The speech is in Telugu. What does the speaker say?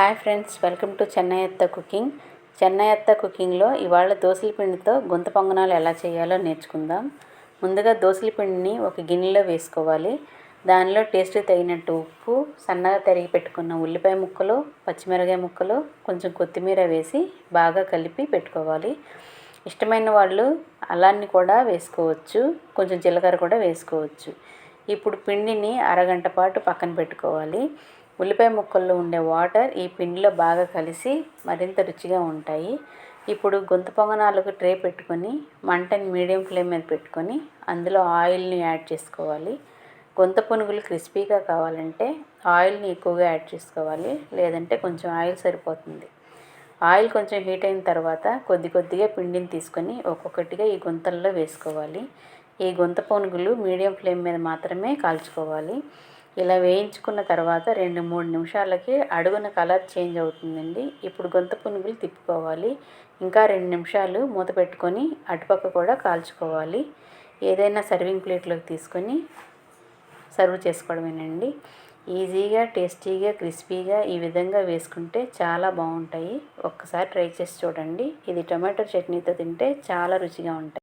Hi friends welcome to Chennai అత్త కుకింగ్. చెన్నై అత్త కుకింగ్లో ఇవాళ దోసల పిండితో గుంత పొంగనాలు ఎలా చేయాలో నేర్చుకుందాం. ముందుగా దోసల పిండిని ఒక గిన్నెలో వేసుకోవాలి. దానిలో టేస్ట్ తగినట్టు ఉప్పు సన్నగా తరిగి పెట్టుకున్న ఉల్లిపాయ ముక్కలు పచ్చిమిరకాయ ముక్కలు కొంచెం కొత్తిమీర వేసి బాగా కలిపి పెట్టుకోవాలి. ఇష్టమైన వాళ్ళు అలాన్ని కూడా వేసుకోవచ్చు కొంచెం జీలకర్ర కూడా వేసుకోవచ్చు. ఇప్పుడు పిండిని అరగంట పాటు పక్కన పెట్టుకోవాలి. ఉల్లిపాయ ముక్కల్లో ఉండే వాటర్ ఈ పిండిలో బాగా కలిసి మరింత రుచిగా ఉంటాయి. ఇప్పుడు గొంత పొంగనాలకు ట్రే పెట్టుకొని మంటని మీడియం ఫ్లేమ్ మీద పెట్టుకొని అందులో ఆయిల్ని యాడ్ చేసుకోవాలి. గొంత పునుగులు క్రిస్పీగా కావాలంటే ఆయిల్ని ఎక్కువగా యాడ్ చేసుకోవాలి. లేదంటే కొంచెం ఆయిల్ సరిపోతుంది. ఆయిల్ కొంచెం హీట్ అయిన తర్వాత కొద్ది కొద్దిగా పిండిని తీసుకొని ఒక్కొక్కటిగా ఈ గుంతల్లో వేసుకోవాలి. ఈ గుంత పునుగులు మీడియం ఫ్లేమ్ మీద మాత్రమే కాల్చుకోవాలి. ఇలా వేయించుకున్న తర్వాత రెండు మూడు నిమిషాలకి అడుగున కలర్ చేంజ్ అవుతుందండి. ఇప్పుడు గొంత పునుగులు తిప్పుకోవాలి. ఇంకా రెండు నిమిషాలు మూత పెట్టుకొని అటుపక్క కూడా కాల్చుకోవాలి. ఏదైనా సర్వింగ్ ప్లేట్లోకి తీసుకొని సర్వ్ చేసుకోవడమేనండి. ఈజీగా టేస్టీగా క్రిస్పీగా ఈ విధంగా వేసుకుంటే చాలా బాగుంటాయి. ఒక్కసారి ట్రై చేసి చూడండి. ఇది టొమాటో చట్నీతో తింటే చాలా రుచిగా ఉంటాయి.